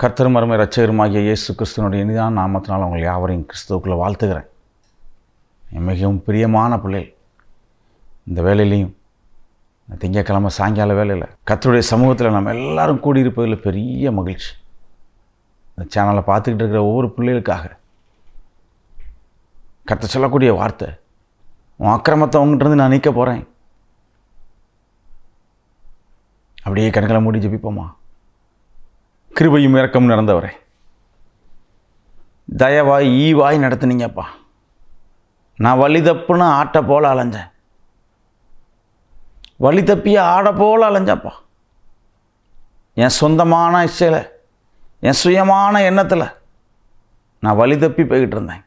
கர்த்தர் மருமை ரச்சகருமாகிய இயேசு கிறிஸ்துவனுடைய இனிதான நாமத்தினால் உங்கள் யாவரையும் கிறிஸ்துவுக்குள்ளே வாழ்த்துகிறேன். மிகவும் பிரியமான பிள்ளைகள் இந்த வேலையிலையும் திங்கக்கிழமை சாயங்கால வேலையில் கர்த்தருடைய சமூகத்தில் நம்ம எல்லாரும் கூடியிருப்பதில் பெரிய மகிழ்ச்சி. இந்த சேனலை பார்த்துக்கிட்டு இருக்கிற ஒவ்வொரு பிள்ளைகளுக்காக கர்த்தர் சொல்லக்கூடிய வார்த்தை உன் அக்கிரமத்தை உங்ககிட்டேருந்து நான் நீக்க போகிறேன் அப்படியே கணக்கில் மூடி ஜபிப்போமா? கிருபையும் இறக்கம் நடந்தவரே. தயவாய் ஈவாய் நடத்துனீங்கப்பா. நான் வழி தப்புன்னு ஆட்டை போல் அலைஞ்சேன். வழி தப்பிய ஆடை போல் அலைஞ்சப்பா என் சொந்தமான இசையில் என் சுயமான எண்ணத்தில் நான் வழி தப்பி போய்கிட்டு இருந்தேன்.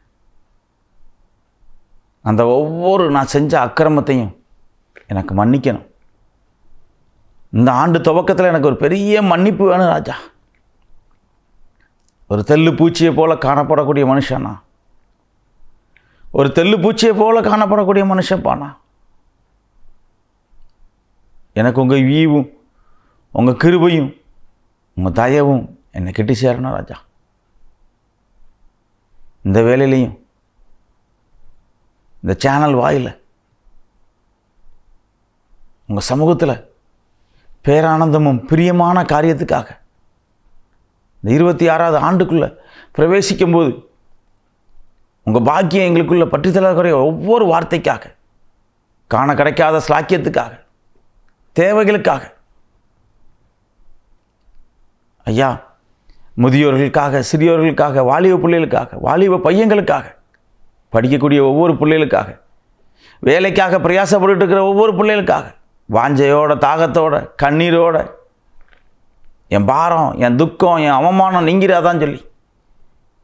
அந்த ஒவ்வொரு நான் செஞ்ச அக்கிரமத்தையும் எனக்கு மன்னிக்கணும். இந்த ஆண்டு துவக்கத்தில் எனக்கு ஒரு பெரிய மன்னிப்பு வேணும் ராஜா. ஒரு தெல்லு பூச்சியை போல காணப்படக்கூடிய மனுஷனா? ஒரு தெல்லு பூச்சியை போல காணப்படக்கூடிய மனுஷப்பானா எனக்கு உங்கள் ஈவும் உங்கள் கிருபையும் உங்கள் தயவும் என்னை கெட்டி சேரணும் ராஜா. இந்த வேலையிலையும் இந்த சேனல் வாயில் உங்கள் சமூகத்தில் பேரானந்தமும் பிரியமான காரியத்துக்காக இந்த இருபத்தி ஆறாவது ஆண்டுக்குள்ளே பிரவேசிக்கும்போது உங்கள் பாக்கியம் எங்களுக்குள்ள குறைய ஒவ்வொரு வார்த்தைக்காக காண கிடைக்காத ஸ்லாக்கியத்துக்காக தேவைகளுக்காக. ஐயா முதியோர்களுக்காக சிறியோர்களுக்காக வாலிப பிள்ளைகளுக்காக வாலிப பையங்களுக்காக படிக்கக்கூடிய ஒவ்வொரு பிள்ளைகளுக்காக வேலைக்காக பிரயாசப்பட்டு இருக்கிற ஒவ்வொரு பிள்ளைகளுக்காக வாஞ்சையோட தாகத்தோட கண்ணீரோட என் பாரம் என் துக்கம் என் அவமானம் நீங்கிறாதான் சொல்லி.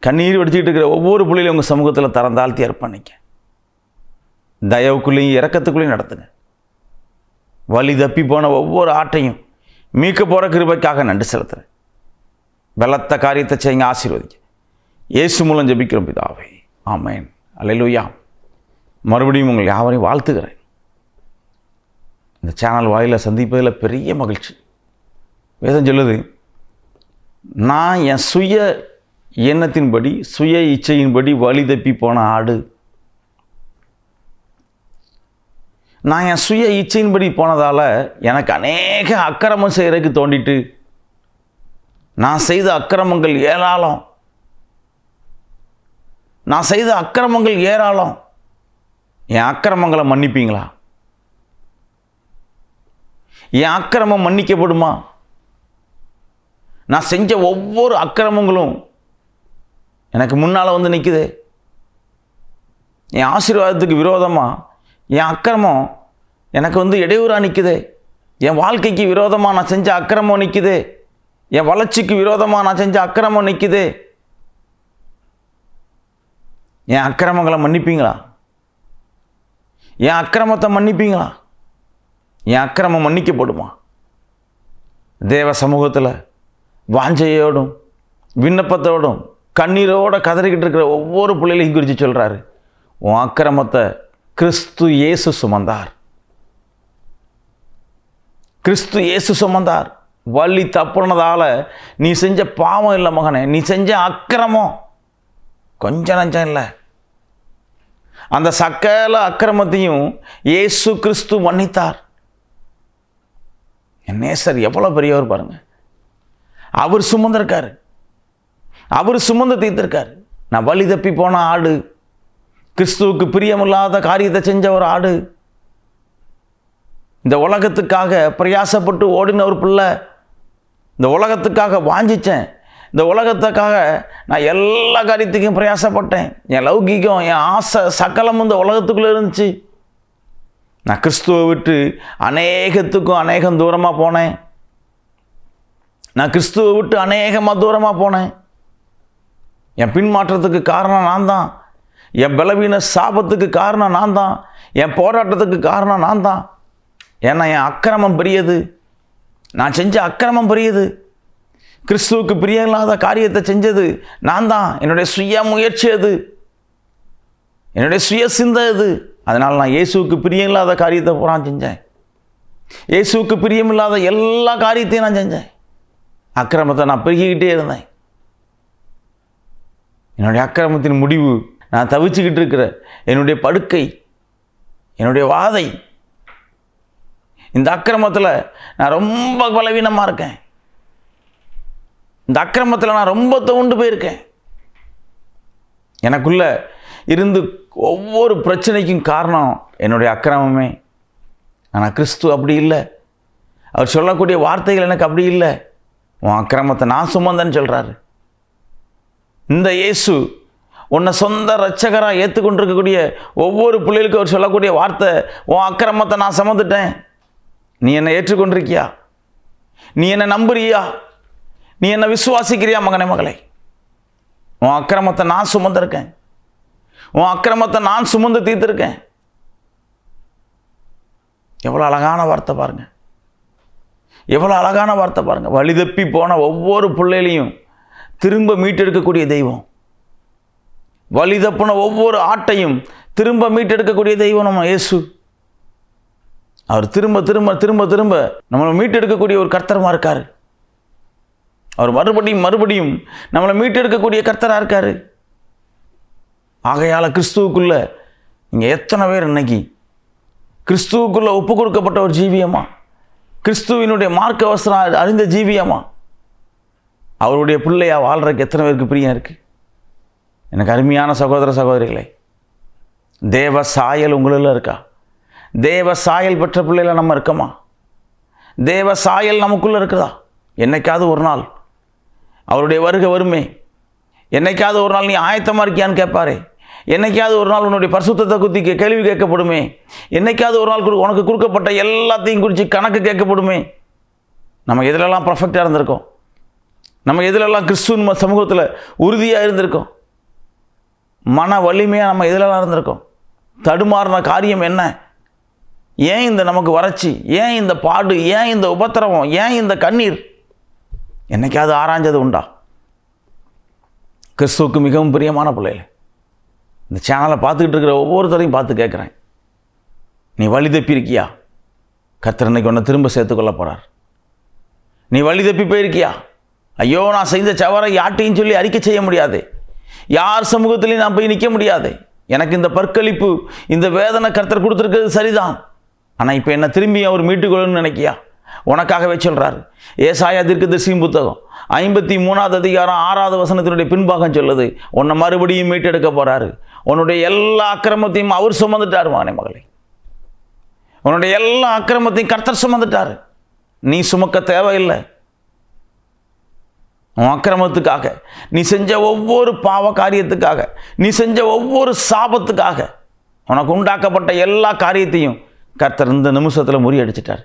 கண்ணீர் வடிச்சிக்கிட்டு இருக்கிற ஒவ்வொரு பிள்ளையிலும் உங்கள் சமூகத்தில் திறந்தாழ்த்தி அர்ப்பணிக்க தயவுக்குள்ளேயும் இறக்கத்துக்குள்ளேயும் நடத்துங்க. வழி தப்பி போன ஒவ்வொரு ஆட்டையும் மீட்க போகிற கிருபைக்காக நன்றி செலுத்துகிறேன் பலத்த காரியத்தை செய்யுங்க ஆசீர்வதிக்க இயேசு மூலம் ஜெபிக்கிறோம் பிதாவை. ஆமேன். அலையிலுயா மறுபடியும் உங்கள் யாவரையும் வாழ்த்துக்கிறேன் இந்த சேனல் வாயில சந்திப்பதில் பெரிய மகிழ்ச்சி. வேதம் சொல்லுது நான் என் சுய எண்ணத்தின்படி சுய இச்சையின்படி வழி தப்பி போன ஆடு. நான் என் சுய இச்சையின்படி போனதால் எனக்கு அநேக அக்கிரமம் செய்கிறதுக்கு தோண்டிட்டு நான் செய்த அக்கிரமங்கள் ஏராளம். நான் செய்த அக்கிரமங்கள் ஏராளம். என் அக்கிரமங்களை மன்னிப்பீங்களா? என் அக்கிரமம் மன்னிக்கப்படுமா? நான் செஞ்ச ஒவ்வொரு அக்கிரமங்களும் எனக்கு முன்னால் வந்து நிற்குது என் ஆசீர்வாதத்துக்கு விரோதமாக என் அக்கிரமம் எனக்கு வந்து இடையூறாக நிற்குது என் வாழ்க்கைக்கு விரோதமாக நான் செஞ்ச அக்கிரமம் நிற்குது என் வளர்ச்சிக்கு விரோதமாக நான் செஞ்ச அக்கிரமம் நிற்குது என் அக்கிரமங்களை மன்னிப்பீங்களா? என் அக்கிரமத்தை மன்னிப்பீங்களா? என் அக்கிரமம் மன்னிக்கப்படுமா? தேவ சமூகத்தில் வாஞ்சையோடும் விண்ணப்பத்தோடும் கண்ணீரோட கதறிக்கிட்டு இருக்கிற ஒவ்வொரு பிள்ளைகளையும் குறித்து சொல்கிறாரு உன் அக்கிரமத்தை கிறிஸ்து இயேசு சுமந்தார். கிறிஸ்து இயேசு சுமந்தார். வள்ளி தப்புனதால நீ செஞ்ச பாவம் இல்லை மகனே நீ செஞ்ச அக்கிரமம் கொஞ்சம் நஞ்சம் இல்லை. அந்த சக்கல அக்கிரமத்தையும் இயேசு கிறிஸ்து மன்னித்தார். என் நேசர் எவ்வளோ பெரியவர் பாருங்கள் அவர் சுமந்திருக்காரு. அவர் சுமந்து தீர்த்திருக்காரு. நான் வழி தப்பி போன ஆடு கிறிஸ்துவுக்கு பிரியமில்லாத காரியத்தை செஞ்ச ஒரு ஆடு. இந்த உலகத்துக்காக பிரயாசப்பட்டு ஓடின ஒரு பிள்ளை இந்த உலகத்துக்காக வாஞ்சிச்சேன். இந்த உலகத்துக்காக நான் எல்லா காரியத்துக்கும் பிரயாசப்பட்டேன். என் லௌகிகம் என் ஆசை சகலம் இந்த உலகத்துக்குள்ளே இருந்துச்சு. நான் கிறிஸ்துவை விட்டு அநேகத்துக்கும் அநேகம் தூரமாக போனேன். நான் கிறிஸ்துவை விட்டு அநேகமாக தூரமாக போனேன். என் பின்மாற்றத்துக்கு காரணம் நான் தான் என் பலவீன சாபத்துக்கு காரணம் நான் தான் என் போராட்டத்துக்கு காரணம் நான் தான் ஏன்னா என் அக்கிரமம் பெரியது. நான் செஞ்ச அக்கிரமம் பெரியது. கிறிஸ்துவுக்கு பிரியமில்லாத காரியத்தை செஞ்சது நான் தான் என்னுடைய சுய முயற்சி அது. என்னுடைய சுய சிந்தை அது. அதனால் நான் இயேசுவுக்கு பிரியமில்லாத காரியத்தை பூரா செஞ்சேன். இயேசுவுக்கு பிரியமில்லாத எல்லா காரியத்தையும் நான் செஞ்சேன். அக்கிரமத்தை நான் பெருகிக்கிட்டே இருந்தேன். என்னுடைய அக்கிரமத்தின் முடிவு நான் தவிச்சுக்கிட்டு இருக்கிற என்னுடைய படுக்கை என்னுடைய வாதை இந்த அக்கிரமத்தில் நான் ரொம்ப பலவீனமாக இருக்கேன். இந்த அக்கிரமத்தில் நான் ரொம்ப தோண்டு போயிருக்கேன். எனக்குள்ள இருந்து ஒவ்வொரு பிரச்சனைக்கும் காரணம் என்னுடைய அக்கிரமமே. ஆனால் கிறிஸ்து அப்படி இல்லை. அவர் சொல்லக்கூடிய வார்த்தைகள் எனக்கு அப்படி இல்லை. உன் அக்கிரமத்தை நான் சுமந்தேன்னு சொல்கிறாரு இந்த இயேசு உன்னை சொந்த ரட்சகராக ஏற்றுக்கொண்டிருக்கக்கூடிய ஒவ்வொரு பிள்ளைகளுக்கும் அவர் சொல்லக்கூடிய வார்த்தை உன் அக்கிரமத்தை நான் சுமந்துட்டேன். நீ என்னை ஏற்றுக்கொண்டிருக்கியா? நீ என்னை நம்புறியா? நீ என்னை விசுவாசிக்கிறியா மகனே மகளே? உன் அக்கிரமத்தை நான் சுமந்திருக்கேன். உன் அக்கிரமத்தை நான் சுமந்து தீர்த்திருக்கேன். எவ்வளோ அழகான வார்த்தை பாருங்கள் எவ்வளோ அழகான வார்த்தை பாருங்கள் வழி தப்பி போன ஒவ்வொரு பிள்ளையிலையும் திரும்ப மீட்டெடுக்கக்கூடிய தெய்வம். வழி தப்புன ஒவ்வொரு ஆட்டையும் திரும்ப மீட்டெடுக்கக்கூடிய தெய்வம் நம்ம இயேசு. அவர் திரும்ப திரும்ப திரும்ப திரும்ப நம்மளை மீட்டெடுக்கக்கூடிய ஒரு கர்த்தரமாக இருக்கார். அவர் மறுபடியும் மறுபடியும் நம்மளை மீட்டெடுக்கக்கூடிய கர்த்தராக இருக்கார். ஆகையால் கிறிஸ்துவுக்குள்ளே நீங்கள் எத்தனை பேர் இன்னைக்கு? கிறிஸ்துவுக்குள்ளே ஒப்பு கொடுக்கப்பட்ட ஒரு ஜீவியமாக கிறிஸ்துவினுடைய மார்க்க அவசரம் அறிந்த ஜீவியமா? அவருடைய பிள்ளையா வாழ்கிறக்கு எத்தனை பேருக்கு பிரியம் இருக்குது எனக்கு அருமையான சகோதர சகோதரிகளை தேவ சாயல் உங்களில் இருக்கா? தேவ சாயல் பெற்ற பிள்ளையில நம்ம இருக்கோமா? தேவ சாயல் நமக்குள்ளே இருக்குதா? என்னைக்காவது ஒரு நாள். அவருடைய வருகை வருமே. என்னைக்காவது ஒரு நாள் நீ ஆயத்தமாக இருக்கியான்னு கேட்பாரே. என்னைக்காவது ஒரு நாள் உன்னுடைய பரிசுத்தத்தை குத்தி கேள்வி கேட்கப்படுமே. என்னைக்காவது ஒரு நாள் குடு- உனக்கு கொடுக்கப்பட்ட எல்லாத்தையும் குறித்து கணக்கு கேட்கப்படுமே. நம்ம எதிலெல்லாம் பர்ஃபெக்டாக இருந்திருக்கோம்? நம்ம எதிலெல்லாம் கிறிஸ்துவ சமூகத்தில் உறுதியாக இருந்திருக்கோம்? மன வலிமையாக நம்ம எதிலெல்லாம் இருந்திருக்கோம்? தடுமாறின காரியம் என்ன? ஏன் இந்த நமக்கு வறட்சி? ஏன் இந்த பாடு? ஏன் இந்த உபத்திரவம்? ஏன் இந்த கண்ணீர்? என்னைக்காவது ஆராய்ஞ்சது உண்டா? கிறிஸ்துவுக்கு மிகவும் பிரியமான பிள்ளைகள் இந்த சேனலை பார்த்துக்கிட்டு இருக்கிற ஒவ்வொருத்தரையும் பார்த்து கேட்குறேன். நீ வழி தப்பியிருக்கியா கர்த்தர் இன்னைக்கு உன்னை திரும்ப சேர்த்துக்கொள்ள போகிறார் நீ வழி தப்பி போயிருக்கியா? ஐயோ நான் செய்த சவரை யார்ட்டையும் சொல்லி அறிக்கை செய்ய முடியாது. யார் சமூகத்திலையும் நான் போய் நிற்க முடியாது. எனக்கு இந்த பற்களிப்பு இந்த வேதனை கர்த்தர் கொடுத்துருக்கிறது சரிதான். ஆனால் இப்போ என்ன திரும்பி அவர் மீட்டுக்கொள்ளணும்னு நினைக்கியா? உனக்காகவே சொல்கிறாரு ஏசாயா தீர்க்கதரிசியின் புத்தகம் ஐம்பத்தி மூணாவது அதிகாரம் ஆறாவது வசனத்தினுடைய பின்பாகம் சொல்லுது. உன்னை மறுபடியும் மீட்டெடுக்க போகிறாரு உன்னுடைய எல்லா அக்கிரமத்தையும் அவர் சுமந்துட்டார் மானே மகளே. உன்னுடைய எல்லா அக்கிரமத்தையும் கர்த்தர் சுமந்துட்டார். நீ சுமக்க தேவையில்லை. உன் அக்கிரமத்துக்காக நீ செஞ்ச ஒவ்வொரு பாவ காரியத்துக்காக நீ செஞ்ச ஒவ்வொரு சாபத்துக்காக உனக்கு உண்டாக்கப்பட்ட எல்லா காரியத்தையும் கர்த்தர் இந்த நிமிஷத்தில் முறியடிச்சிட்டார்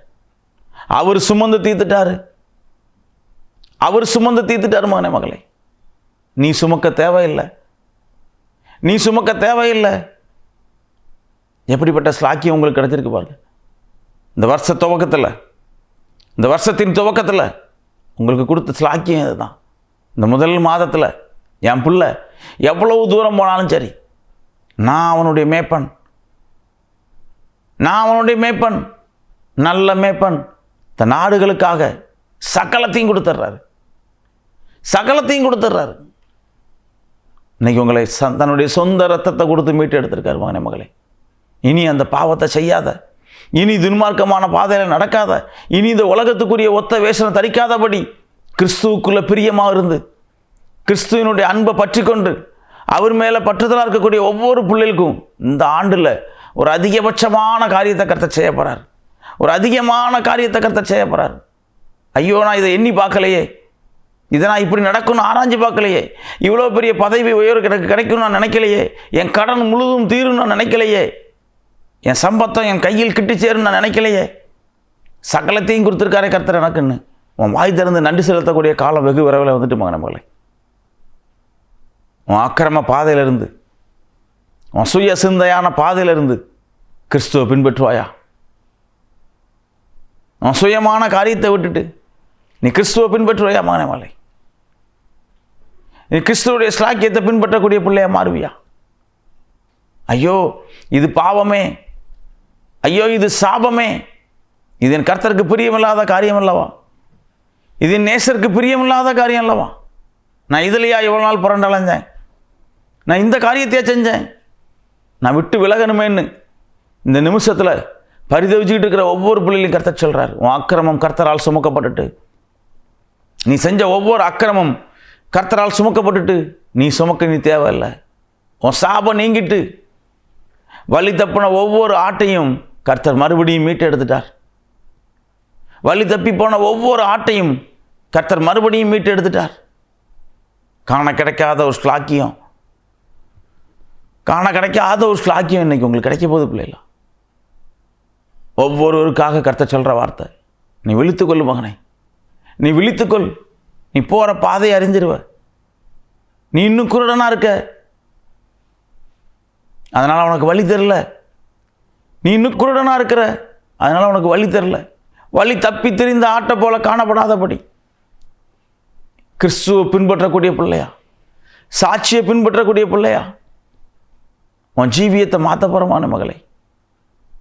அவர் சுமந்து தீர்த்துட்டாரு. அவர் சுமந்து தீர்த்துட்டார் மகனே மகளே. நீ சுமக்க தேவையில்லை. நீ சுமக்க தேவையில்லை. எப்படிப்பட்ட ஸ்லாக்கியம் உங்களுக்கு கிடைச்சிருக்கு பாருங்க. இந்த வருஷ துவக்கத்தில் இந்த வருஷத்தின் துவக்கத்தில் உங்களுக்கு கொடுத்த ஸ்லாக்கியம் இதுதான். இந்த முதல் மாதத்தில் என் பிள்ளை எவ்வளவு தூரம் போனாலும் சரி நான் அவனுடைய மேப்பன். நான் அவனுடைய மேப்பன். நல்ல மேப்பன். இந்த நாடுகளுக்காக சகலத்தையும் கொடுத்துட்றாரு. சகலத்தையும் கொடுத்துட்றாரு. இன்னைக்கு உங்களை ச- தன்னுடைய சொந்த ரத்தத்தை கொடுத்து மீட்டு எடுத்திருக்காரு மகனே மகளே. இனி அந்த பாவத்தை செய்யாத இனி துன்மார்க்கமான பாதையில் நடக்காத இனி இந்த உலகத்துக்குரிய ஒத்த வேஷனை தரிக்காதபடி கிறிஸ்துவுக்குள்ளே பிரியமாக இருந்து கிறிஸ்துவினுடைய அன்பை பற்றி கொண்டு அவர் மேலே பற்றுதலாக இருக்கக்கூடிய ஒவ்வொரு பிள்ளைகளுக்கும் இந்த ஆண்டில் ஒரு அதிகபட்சமான காரியத்தை கருத்தை செய்ய போகிறார் ஒரு அதிகமான காரியத்தை கருத்தை செய்ய போகிறார் ஐயோ நான் இதை எண்ணி பார்க்கலையே. இதை நான் இப்படி நடக்கும்னு ஆராய்ஞ்சு பார்க்கலையே. இவ்வளோ பெரிய பதவி உயர்வு எனக்கு கிடைக்கும்னு நான் நினைக்கலையே. என் கடன் முழுதும் தீரும்னு நான் நினைக்கலையே. என் சம்பத்தம் என் கையில் கிட்டு சேரும்னு நான் நினைக்கலையே. சகலத்தையும் கொடுத்துருக்காரே கர்த்தர் எனக்குன்னு. உன் வாய் திறந்து நன்றி செலுத்தக்கூடிய காலம் வெகு விரைவில் வந்துட்டு மகன் நம்மளை உன் அக்கிரம பாதையிலிருந்து உன் சுய சிந்தையான பாதையிலிருந்து கிறிஸ்துவை பின்பற்றுவாயா? உன் சுயமான காரியத்தை விட்டுட்டு நீ கிறிஸ்துவை பின்பற்றுவாயா மகனே மலை கிறிஸ்துவுடைய ஸ்லாக்கியத்தை பின்பற்றக்கூடிய பிள்ளையா மாறுவியா? ஐயோ இது பாவமே. ஐயோ இது சாபமே. இது என் கர்த்தருக்கு பிரியமில்லாத காரியம் அல்லவா? இது என் நேசருக்கு பிரியமில்லாத காரியம் அல்லவா? நான் இதுலையா இவ்வளோ நாள் புரண்டலைஞ்சேன் நான் இந்த காரியத்தையே செஞ்சேன்? நான் விட்டு விலகணுமேன்னு இந்த நிமிஷத்தில் பரிதவிச்சுக்கிட்டு இருக்கிற ஒவ்வொரு பிள்ளைகளையும் கர்த்தர் சொல்கிறார் உன் அக்கிரமம் கர்த்தரால் சுமக்கப்பட்டுட்டு. நீ செஞ்ச ஒவ்வொரு அக்கிரமம் கர்த்தரால் சுமக்கப்பட்டுட்டு நீ சுமக்க நீ தேவையில்லை. உன் சாபம் நீங்கிட்டு வழி தப்பின ஒவ்வொரு ஆட்டையும் கர்த்தர் மறுபடியும் மீட்டு எடுத்துட்டார். வழி தப்பி போன ஒவ்வொரு ஆட்டையும் கர்த்தர் மறுபடியும் மீட்டு எடுத்துட்டார். காண கிடைக்காத ஒரு ஸ்லாக்கியம். காண கிடைக்காத ஒரு ஸ்லாக்கியம் இன்னைக்கு உங்களுக்கு கிடைக்க போகுது பிள்ளைகளா. ஒவ்வொருவருக்காக கர்த்தர் சொல்கிற வார்த்தை. நீ விழித்துக்கொள் மகனே. நீ விழித்துக்கொள். நீ போகிற பாதையை அறிஞ்சிருவ. நீ இன்னும் குருடனாக இருக்க. அதனால் உனக்கு வழி தெரில நீ இன்னும் குருடனாக இருக்கிற. அதனால் உனக்கு வழி தெரில வழி தப்பி திரிந்த ஆட்டை போல காணப்படாதபடி. கிறிஸ்துவை பின்பற்றக்கூடிய பிள்ளையா? சாட்சியை பின்பற்றக்கூடிய பிள்ளையா? உன் ஜீவியத்தை மாற்ற போகிறமான மகளை.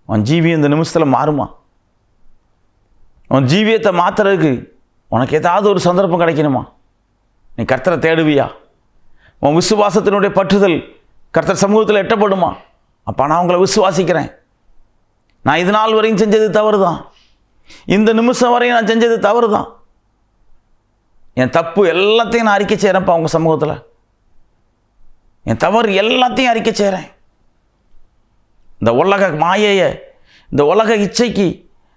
உன் ஜீவியம் இந்த நிமிஷத்தில் மாறுமா? உன் ஜீவியத்தை மாற்றுறதுக்கு உனக்கு ஏதாவது ஒரு சந்தர்ப்பம் கிடைக்கணுமா? நீ கர்த்தரை தேடுவியா? உன் விசுவாசத்தினுடைய பற்றுதல் கர்த்தர் சமூகத்தில் எட்டப்படுமா? அப்போ நான் உங்களை விசுவாசிக்கிறேன். நான் இது நாள் வரையும் செஞ்சது தவறு தான் இந்த நிமிஷம் வரையும் நான் செஞ்சது தவறு தான் என் தப்பு எல்லாத்தையும் நான் அறிக்கை செய்கிறேன்ப்பா உங்கள் சமூகத்தில். என் தவறு எல்லாத்தையும் அறிக்கை செய்கிறேன் இந்த உலக மாயையை இந்த உலக இச்சைக்கு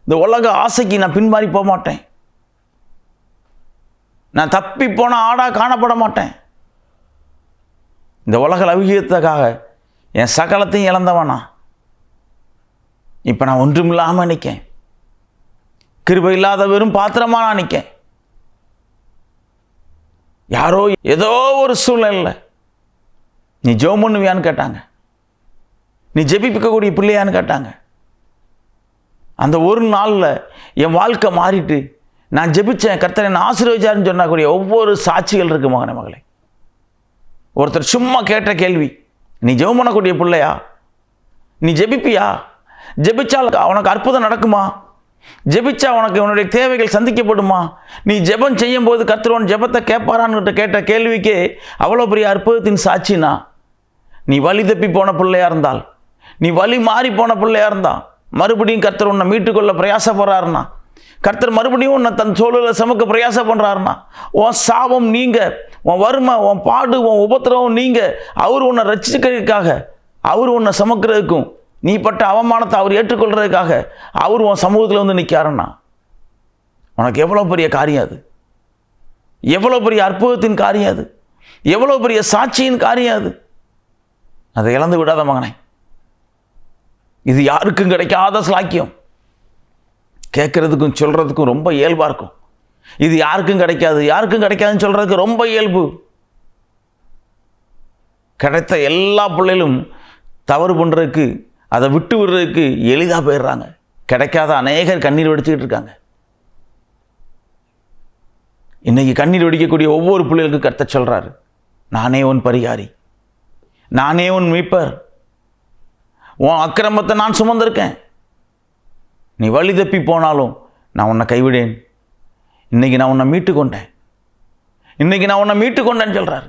இந்த உலக ஆசைக்கு நான் பின்மாறி போக மாட்டேன் நான் தப்பி போன ஆடா காணப்பட மாட்டேன் இந்த உலக லௌகியத்துக்காக என் சகலத்தையும் இழந்தவனா. இப்போ நான் ஒன்றுமில்லாமல் நிற்கேன் கிருபை இல்லாத வெறும் பாத்திரமா நான் நிற்கேன் யாரோ ஏதோ ஒரு சூழ்நிலை நீ ஜோ பண்ணுவியான்னு கேட்டாங்க. நீ ஜெபிப்பிக்கக்கூடிய பிள்ளையான்னு கேட்டாங்க. அந்த ஒரு நாளில் என் வாழ்க்கை மாறிட்டு நான் ஜெபிச்சேன் கர்த்தர் என்னை ஆசீர்வதிச்சாருன்னு சொன்னக்கூடிய ஒவ்வொரு சாட்சிகள் இருக்கு மகனே மகளே. ஒருத்தர் சும்மா கேட்ட கேள்வி நீ ஜெபம் பண்ணக்கூடிய பிள்ளையா? நீ ஜெபிப்பியா? ஜெபிச்சால் உனக்கு அற்புதம் நடக்குமா? ஜெபிச்சா உனக்கு உன்னுடைய தேவைகள் சந்திக்கப்படுமா? நீ ஜெபம் செய்யும் போது கத்துருவன் ஜெபத்தை கேட்பாரான்னு கேட்ட கேள்விக்கு அவ்வளோ பெரிய அற்புதத்தின் சாட்சினா நீ வழி தப்பி போன பிள்ளையாக இருந்தால் நீ வழி மாறி போன பிள்ளையாக இருந்தால் மறுபடியும் கர்த்தர் உன்னை மீட்டுக்கொள்ள பிரயாசப்படுறாருன்னா கர்த்தர் மறுபடியும் உன்னை தன் சூழலில் சமக்க பிரயாசம் பண்ணுறாருனா உன் சாபம் நீங்க உன் வறுமை உன் பாடு உன் உபத்திரவம் நீங்க. அவர் உன்னை ரசிக்கிறதுக்காக அவர் உன்னை சமக்கிறதுக்கும் நீ பட்ட அவமானத்தை அவர் ஏற்றுக்கொள்கிறதுக்காக அவர் உன் சமூகத்தில் வந்து நிற்காருன்னா உனக்கு எவ்வளோ பெரிய காரியம் அது? எவ்வளோ பெரிய அற்புதத்தின் காரியம் அது? எவ்வளோ பெரிய சாட்சியின் காரியம் அது? அதை இழந்து விடாத மகனே. இது யாருக்கும் கிடைக்காத ஸ்லாக்கியம் கேட்குறதுக்கும் சொல்கிறதுக்கும் ரொம்ப இயல்பாக இருக்கும். இது யாருக்கும் கிடைக்காது யாருக்கும் கிடைக்காதுன்னு சொல்கிறதுக்கு ரொம்ப இயல்பு. கிடைத்த எல்லா பிள்ளைகளும் தவறு பண்ணுறதுக்கு அதை விட்டு விடுறதுக்கு எளிதாக போயிடுறாங்க. கிடைக்காத அநேகர் கண்ணீர் வடிச்சுக்கிட்டு இருக்காங்க. இன்றைக்கி கண்ணீர் வடிக்கக்கூடிய ஒவ்வொரு பிள்ளைகளுக்கும் கத்த சொல்கிறாரு நானே உன் பரிகாரி. நானே உன் மீட்பர். உன் அக்கிரமத்தை நான் சுமந்திருக்கேன். நீ வழி தப்பி போனாலும் நான் உன்னை கைவிடேன். இன்றைக்கி நான் உன்னை மீட்டு கொண்டேன். இன்னைக்கு நான் உன்னை மீட்டு கொண்டேன்னு சொல்கிறார்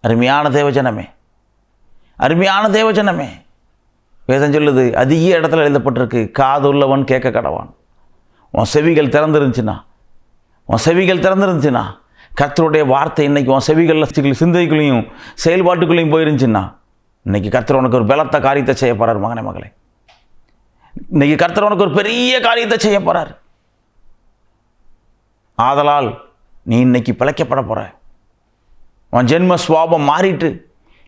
அருமையான தேவஜனமே. அருமையான தேவஜனமே. வேதம் சொல்லுது அதிக இடத்துல எழுதப்பட்டிருக்கு காது உள்ளவன் கேட்க கடவான். உன் செவிகள் திறந்துருந்துச்சுன்னா உன் செவிகள் திறந்துருந்துச்சுன்னா கர்த்தருடைய வார்த்தை இன்னைக்கு உன் செவிகளில் சிந்தைக்குள்ளேயும் செயல்பாட்டுக்குள்ளேயும் போயிருந்துச்சுன்னா இன்றைக்கி கர்த்தர் உனக்கு ஒரு பலத்த காரியத்தை செய்ய போறார் மகனே மகளே. இன்னைக்கு கர்த்தர் உனக்கு ஒரு பெரிய காரியத்தை செய்ய போகிறார் ஆதலால் நீ இன்னைக்கு பிழைக்கப்பட போற. உன் ஜென்ம சுவாபம் மாறிட்டு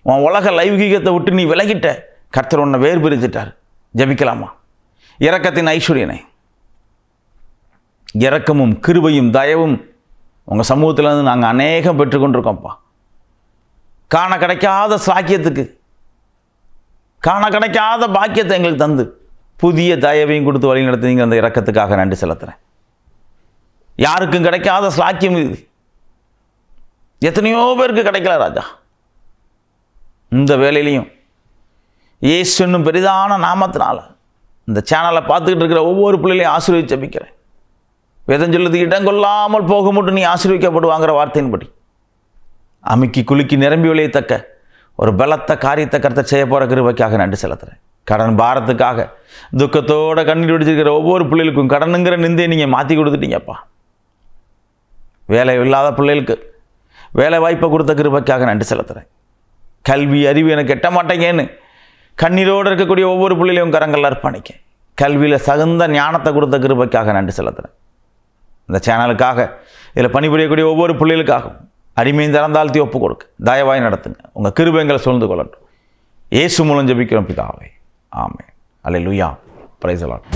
உன் உலக லைவீகத்தை விட்டு நீ விலகிட்ட கர்த்தர் உன்னை வேறு பிரிச்சுட்டார் ஜபிக்கலாமா? இறக்கத்தின் ஐஸ்வர்யனை. இறக்கமும் கிருபையும் தயவும் உங்கள் சமூகத்திலேருந்து நாங்கள் அநேகம் பெற்றுக்கொண்டிருக்கோம்ப்பா காண கிடைக்காத சாக்கியத்துக்கு காண கிடைக்காத பாக்கியத்தை எங்களுக்கு தந்து. புதிய தயவையும் கொடுத்து வழி நடத்துனீங்க அந்த இரக்கத்துக்காக நன்றி செலுத்துகிறேன் யாருக்கும் கிடைக்காத சாக்கியம் இது. எத்தனையோ பேருக்கு கிடைக்கல ராஜா. இந்த வேலையிலையும் இயேசு பெரிதான நாமத்தினால இந்த சேனலை பார்த்துக்கிட்டு இருக்கிற ஒவ்வொரு பிள்ளைகளையும் ஆசீர்வதி ஜபிக்கிறேன். வேதம் சொல்லுது இடம் கொள்ளாமல் போக மட்டும் நீ ஆசீர்விக்கப்படுவாங்கிற வார்த்தையின்படி. அமுக்கி குலுக்கி நிரம்பி விளையத்தக்க ஒரு பலத்த காரியத்தை கருத்தை செய்ய போகிற கிருபைக்காக நன்றி செலுத்துகிறேன் கடன் பாரத்துக்காக துக்கத்தோட கண்ணீர் பிடிச்சிருக்கிற ஒவ்வொரு பிள்ளைகளுக்கும் கடனுங்கிற நிந்தையை நீங்கள் மாற்றி கொடுத்துட்டீங்கப்பா. வேலை இல்லாத பிள்ளைகளுக்கு வேலை வாய்ப்பை கொடுத்த கிருபைக்காக நன்றி செலுத்துகிறேன் கல்வி அறிவு எனக்கு எட்ட மாட்டேங்கன்னு கண்ணீரோடு இருக்கக்கூடிய ஒவ்வொரு பிள்ளைகளையும் கரங்கள் அர்ப்பணிக்க கல்வியில் சகுந்த ஞானத்தை கொடுத்த கிருபைக்காக நன்றி செலுத்துகிறேன் இந்த சேனலுக்காக இதில் பணிபுரியக்கூடிய ஒவ்வொரு பிள்ளைகளுக்காகவும் அடிமையும் திறந்தாழ்த்தி ஒப்பு கொடுக்க தயவாய் நடத்துங்க. உங்கள் கிருபைங்களை சூழ்ந்து கொள்ளட்டும். இயேசு மூலம் ஜபிக்கிறோம் பிதாவே. ஆமே அல்ல லுயா பிரைசலாட்